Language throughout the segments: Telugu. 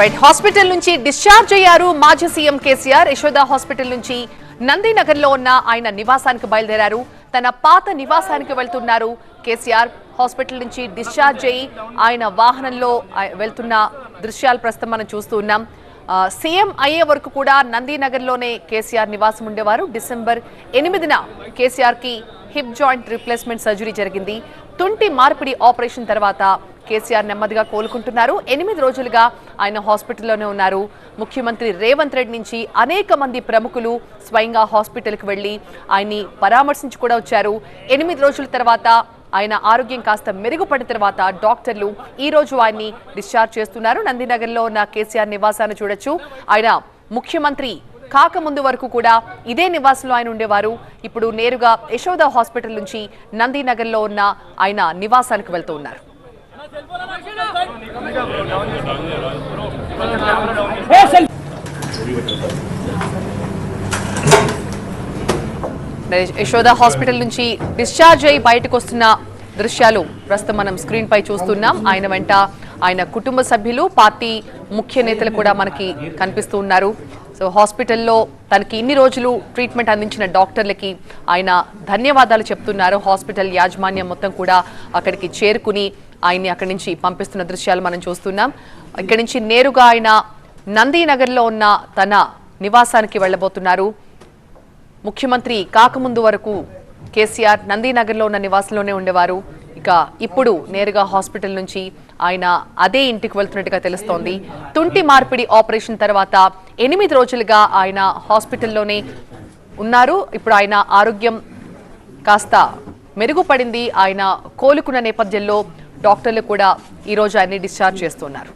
రైట్ హాస్పిటల్ నుంచి డిశ్చార్జ్ అయ్యారు మాజీ సీఎం కేసీఆర్. యశోద హాస్పిటల్ నుంచి నందినగర్లో ఉన్న ఆయన నివాసానికి బయలుదేరారు. తన పాత నివాసానికి వెళ్తున్నారు. కేసీఆర్ హాస్పిటల్ నుంచి డిశ్చార్జ్ అయ్యి ఆయన వాహనంలో వెళ్తున్న దృశ్యాలు ప్రస్తుతం మనం చూస్తూ ఉన్నాం. సీఎం అయ్యే వరకు కూడా నందినగర్లోనే కేసీఆర్ నివాసం ఉండేవారు. డిసెంబర్ ఎనిమిదిన కేసీఆర్కి హిప్ జాయింట్ రిప్లేస్మెంట్ సర్జరీ జరిగింది. తుంటి మార్పిడి ఆపరేషన్ తర్వాత కేసీఆర్ నెమ్మదిగా కోలుకుంటున్నారు. ఎనిమిది రోజులుగా ఆయన హాస్పిటల్లోనే ఉన్నారు. ముఖ్యమంత్రి రేవంత్ రెడ్డి నుంచి అనేక మంది ప్రముఖులు స్వయంగా హాస్పిటల్కి వెళ్ళి ఆయన్ని పరామర్శించి కూడా వచ్చారు. ఎనిమిది రోజుల తర్వాత ఆయన ఆరోగ్యం కాస్త మెరుగుపడిన తర్వాత డాక్టర్లు ఈ రోజు ఆయన్ని డిశ్చార్జ్ చేస్తున్నారు. నందినగర్లో ఉన్న కేసీఆర్ నివాసాన్ని చూడొచ్చు. ఆయన ముఖ్యమంత్రి కాకముందు వరకు కూడా ఇదే నివాసంలో ఆయన ఉండేవారు. ఇప్పుడు నేరుగా యశోద హాస్పిటల్ నుంచి నందినగర్లో ఉన్న ఆయన నివాసానికి వెళ్తూ ఉన్నారు. యశోద హాస్పిటల్ నుంచి డిశ్చార్జ్ అయి బయటకు వస్తున్న దృశ్యాలు ప్రస్తుతం మనం స్క్రీన్ పై చూస్తున్నాం. ఆయన వెంట ఆయన కుటుంబ సభ్యులు పార్టీ ముఖ్య నేతలు కూడా మనకి కనిపిస్తూ ఉన్నారు. సో హాస్పిటల్లో తనకి ఇన్ని రోజులు ట్రీట్మెంట్ అందించిన డాక్టర్లకి ఆయన ధన్యవాదాలు చెప్తున్నారు. హాస్పిటల్ యాజమాన్యం మొత్తం కూడా అక్కడికి చేరుకుని ఆయన్ని అక్కడి నుంచి పంపిస్తున్న దృశ్యాలు మనం చూస్తున్నాం. ఇక్కడి నుంచి నేరుగా ఆయన నందీనగర్లో ఉన్న తన నివాసానికి వెళ్ళబోతున్నారు. ముఖ్యమంత్రి కాకముందు వరకు కేసీఆర్ నందీనగర్లో ఉన్న నివాసంలోనే ఉండేవారు. ఇక ఇప్పుడు నేరుగా హాస్పిటల్ నుంచి ఆయన అదే ఇంటికి వెళ్తున్నట్టుగా తెలుస్తోంది. తుంటి మార్పిడి ఆపరేషన్ తర్వాత ఎనిమిది రోజులుగా ఆయన హాస్పిటల్లోనే ఉన్నారు. ఇప్పుడు ఆయన ఆరోగ్యం కాస్త మెరుగుపడింది. ఆయన కోలుకున్న నేపథ్యంలో డాక్టర్లు కూడా ఈరోజు ఆయన్ని డిశ్చార్జ్ చేస్తున్నారు.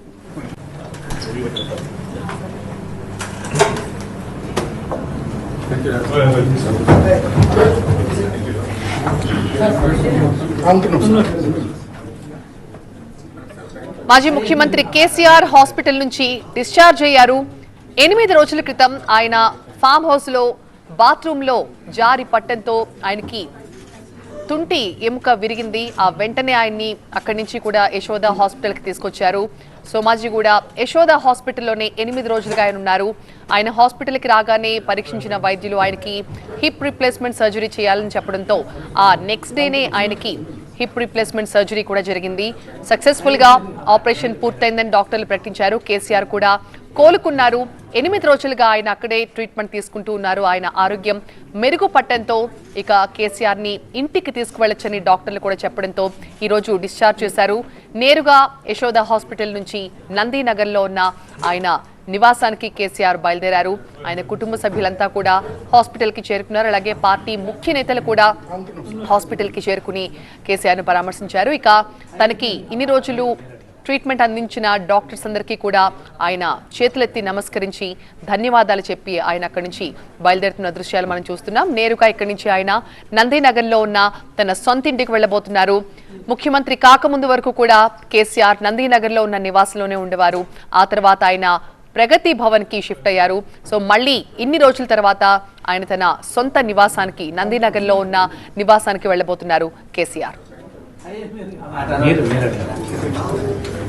మాజీ ముఖ్యమంత్రి కేసీఆర్ హాస్పిటల్ నుంచి డిశ్చార్జ్ అయ్యారు. ఎనిమిది రోజుల క్రితం ఆయన ఫామ్ హౌస్లో బాత్రూంలో జారి పట్టంతో ఆయనకి తుంటి ఎముక విరిగింది. ఆ వెంటనే ఆయన్ని అక్కడి నుంచి కూడా యశోద హాస్పిటల్కి తీసుకొచ్చారు. సోమాజిగూడ యశోద హాస్పిటల్లోనే ఎనిమిది రోజులుగా ఆయన ఉన్నారు. ఆయన హాస్పిటల్కి రాగానే పరీక్షించిన వైద్యులు ఆయనకి హిప్ రిప్లేస్మెంట్ సర్జరీ చేయాలని చెప్పడంతో ఆ నెక్స్ట్ డేనే ఆయనకి హిప్ రిప్లేస్మెంట్ సర్జరీ కూడా జరిగింది. సక్సెస్ఫుల్గా ఆపరేషన్ పూర్తయిందని డాక్టర్లు ప్రకటించారు. కేసీఆర్ కూడా కోలుకున్నారు. ఎనిమిది రోజులుగా ఆయన అక్కడే ట్రీట్మెంట్ తీసుకుంటూ ఉన్నారు. ఆయన ఆరోగ్యం మెరుగుపట్టడంతో ఇక కేసీఆర్ని ఇంటికి తీసుకువెళ్ళొచ్చని డాక్టర్లు కూడా చెప్పడంతో ఈ రోజు డిశ్చార్జ్ చేశారు. నేరుగా యశోద హాస్పిటల్ నుంచి నందీనగర్లో ఉన్న ఆయన నివాసానికి కేసీఆర్ బయలుదేరారు. ఆయన కుటుంబ సభ్యులంతా కూడా హాస్పిటల్కి చేరుకున్నారు. అలాగే పార్టీ ముఖ్య నేతలు కూడా హాస్పిటల్కి చేరుకుని కేసీఆర్ను పరామర్శించారు. ఇక తనకి ఇన్ని రోజులు ట్రీట్మెంట్ అందించిన డాక్టర్స్ అందరికీ కూడా ఆయన చేతులెత్తి నమస్కరించి ధన్యవాదాలు చెప్పి ఆయన అక్కడి నుంచి బయలుదేరుతున్న దృశ్యాలు మనం చూస్తున్నాం. నేరుగా ఇక్కడి నుంచి ఆయన నందీనగర్లో ఉన్న తన సొంత ఇంటికి వెళ్ళబోతున్నారు. ముఖ్యమంత్రి కాకముందు వరకు కూడా కేసీఆర్ నందీనగర్లో ఉన్న నివాసంలోనే ఉండేవారు. ఆ తర్వాత ఆయన ప్రగతి భవన్కి షిఫ్ట్ అయ్యారు. సో మళ్ళీ ఇన్ని రోజుల తర్వాత ఆయన తన సొంత నివాసానికి నందీనగర్లో ఉన్న నివాసానికి వెళ్ళబోతున్నారు కేసీఆర్.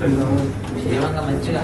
మీరు మంచిగా?